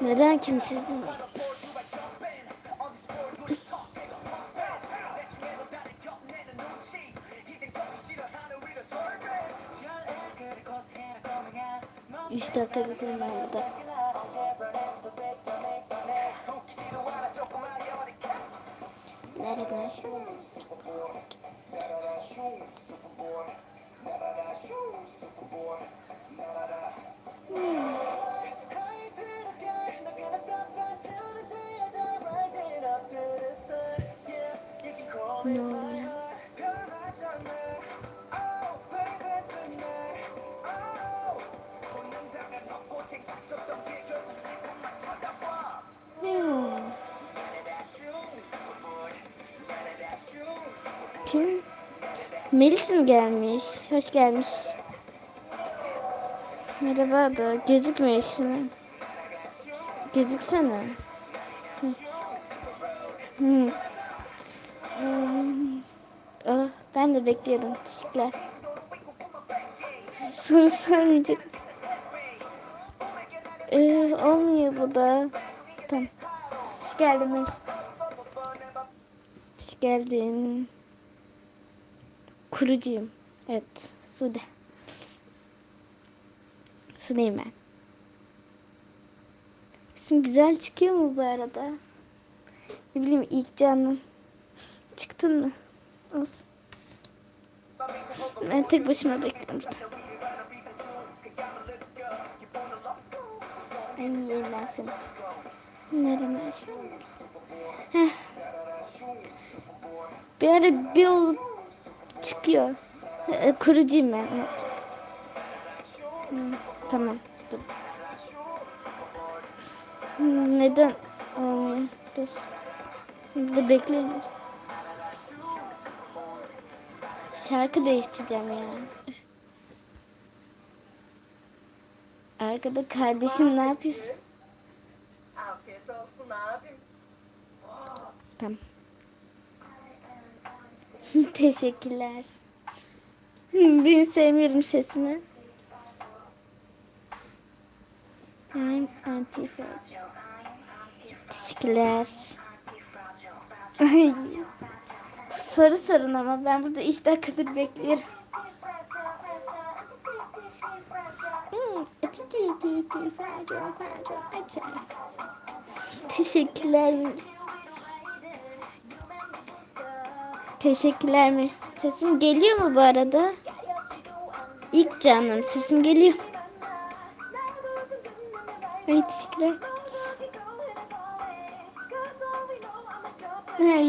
Neden kimsizim? Üç dakika bekledim ben burada. Nereden şimdi? Ne Kim? Melis mi gelmiş? Hoş gelmiş. Merhaba da gözükmüyor şimdi. Gözüksene. Hı. Hı. Ah, ben de bekliyordum. Teşekkürler. Soru sormayacak. Ee, olmuyor bu da. Tamam. Hoş geldin. Hoş geldin. Kurucuyum. Evet. Sude. Sude'yim ben. İsim güzel çıkıyor mu bu arada? Ne bileyim ilk canım. Çıktın mı? Olsun. Ben tek başıma bekliyorum burada. En iyiyim ben seni. Nereye Heh. Bir ara bir olup çıkıyor. Ee, Kurucuyum ben. Evet. Tamam. Dur. Hı, Neden olmuyor? Dur. Burada bekleyin. Şarkı değiştireceğim ya. Arkada kardeşim ne yapıyorsun? Afiyet olsun abim. Tamam. Teşekkürler. Ben sevmiyorum sesimi. I'm anti-fragile. Teşekkürler. Soru sorun ama ben burada 3 dakikadır bekliyorum. Hmm, Teşekkürler. Teşekkürler Melis. Sesim geliyor mu bu arada? İlk canım sesim geliyor. Ay teşekkürler.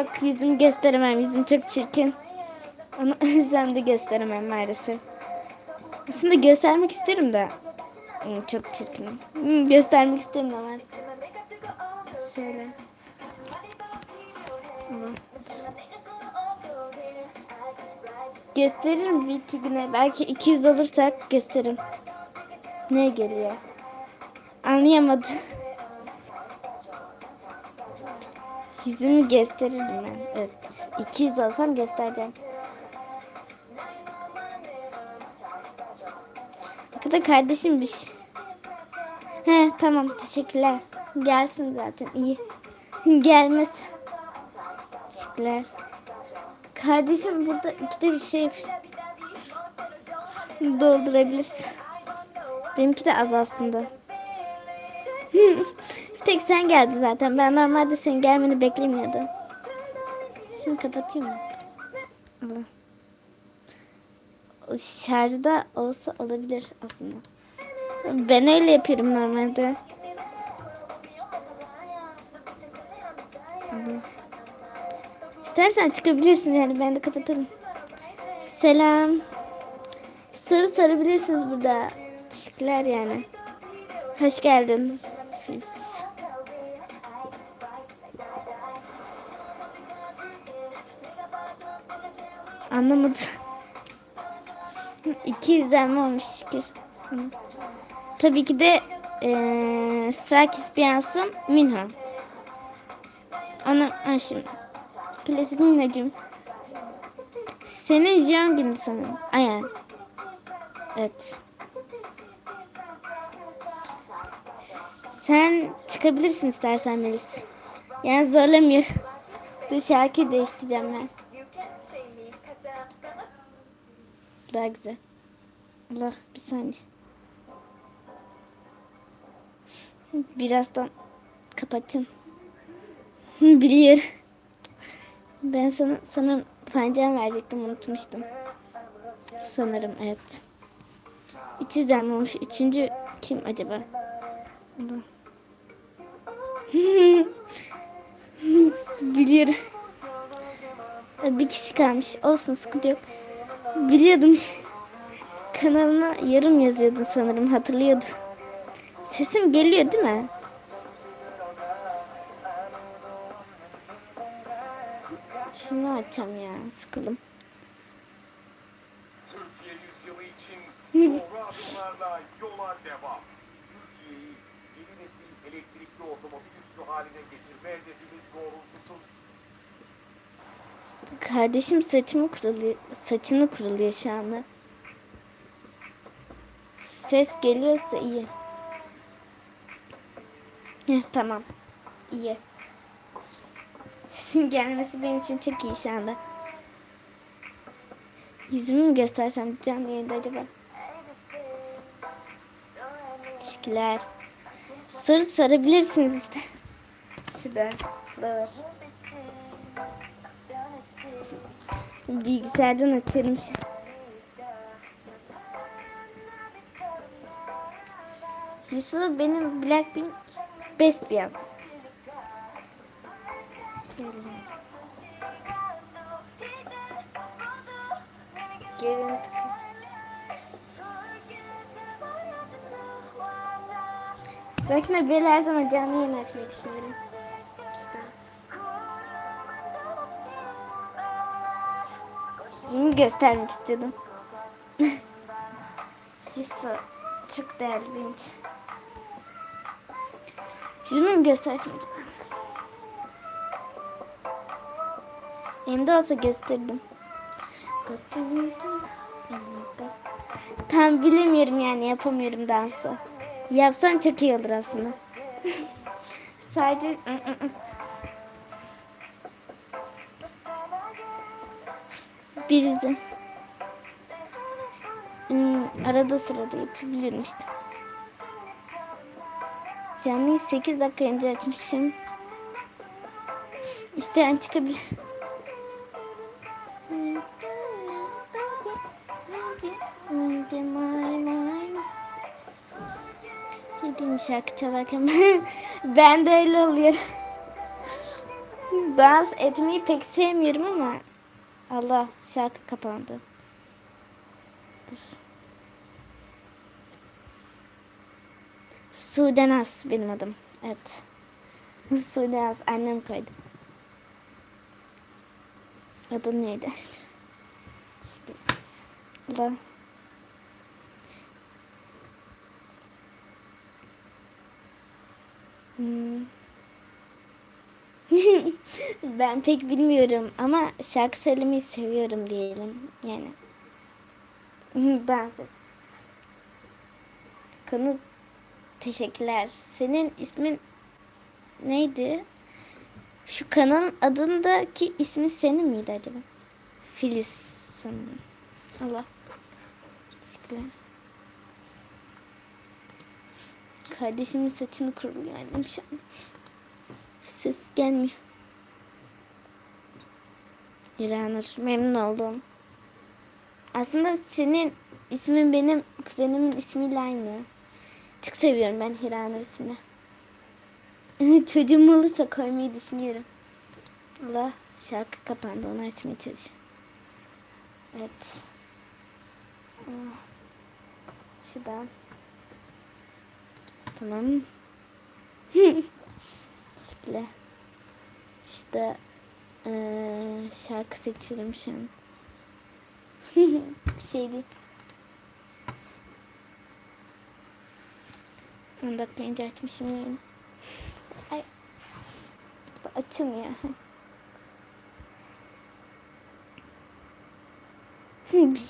Yok yüzümü gösteremem. Yüzüm çok çirkin. Onu yüzden de gösteremem maalesef. Aslında göstermek isterim de. Hmm, Çok çirkinim. Hmm, Göstermek isterim ama. Şöyle. Tamam. Gösteririm bir iki güne. Belki 200 olursak gösteririm. Ne geliyor? Anlayamadım. Yüzümü gösterirdim ben. Evet. 200 olsam göstereceğim. Bu da kardeşimmiş. He tamam teşekkürler. Gelsin zaten iyi. Gelmez. Teşekkürler. Kardeşim burada ikide bir şey doldurabilirsin. Benimki de az aslında. bir tek sen geldi zaten. Ben normalde senin gelmeni beklemiyordum. Şimdi kapatayım mı? Allah. Şarjda olsa olabilir aslında. Ben öyle yapıyorum normalde. Allah. İstersen çıkabilirsin yani ben de kapatırım. Selam. Soru sorabilirsiniz burada. Teşekkürler yani. Hoş geldin. Anlamadım. İki izlenme olmuş şükür. Tabii ki de eee Strakis Piyansım Minho. Ana, ha şimdi. Klasik Minho'cum. Senin Jeongin sanırım. Aynen. Evet. Sen çıkabilirsin istersen Melis. Yani zorlamıyorum. Dur şarkı değiştireceğim ben. Daha güzel. Allah bir saniye. Birazdan kapatacağım. Biliyorum. Ben sana sana pancar verecektim unutmuştum. Sanırım evet. 300 tane olmuş. Üçüncü kim acaba? Biliyorum. Bir kişi kalmış. Olsun sıkıntı yok. Biliyordum. Kanalına yarım yazıyordun sanırım. Hatırlıyordum. Sesim geliyor değil mi? Şunu açacağım ya. Sıkıldım. Türkiye yüzyılı için doğru adımlarla yola devam. Türkiye'yi yeni nesil elektrikli otomobil üssü haline getirme hedefimiz doğrultusunda Kardeşim saçımı kuruluyor, saçını kuruluyor şu anda. Ses geliyorsa iyi. Heh, tamam. İyi. Gelmesi benim için çok iyi şu anda. Yüzümü mü göstersem canlı yayında acaba? Teşekkürler. Sarı sarabilirsiniz işte. Şurada. Burada var. Bilgisayardan atıyorum. Jisoo benim Blackpink best biraz. Şöyle. Görüntü. Belki de böyle her zaman canlı yayın açmayı düşünüyorum. İşte. Yüzümü göstermek istedim. Jisoo çok değerli benim için. Yüzümü mü göstersem acaba? Elimde olsa gösterdim. Tam bilemiyorum yani yapamıyorum dansı. Yapsam çok iyi olur aslında. Sadece birisi. Hmm, arada sırada yapabiliyorum işte. Canlıyı 8 dakika önce açmışım. İsteyen çıkabilir. Şarkı çalarken. ben de öyle oluyor. Dans etmeyi pek sevmiyorum ama Allah şarkı kapandı. Dur. Sudenaz benim adım. Evet. Sudenaz annem koydu. Adı neydi? Allah. Hmm. ben pek bilmiyorum ama şarkı söylemeyi seviyorum diyelim yani. Ben se- Konu teşekkürler. Senin ismin neydi? Şu kanalın adındaki ismi senin miydi acaba? Filiz sanırım. Allah. Teşekkürler. Kardeşimin saçını kuruluyor annem şu an. Ses gelmiyor. İranur memnun oldum. Aslında senin ismin benim kuzenimin ismiyle aynı. Çok seviyorum ben Hiranur ismini. Çocuğum olursa koymayı düşünüyorum. Allah şarkı kapandı onu açmaya çalışıyorum. Evet. Ah. Şuradan. Tamam. Şöyle. İşte eee, şarkı seçiyorum şu an. Bir şey değil. 10 dakika önce açmışım. Ay. Açılmıyor. Bir şey.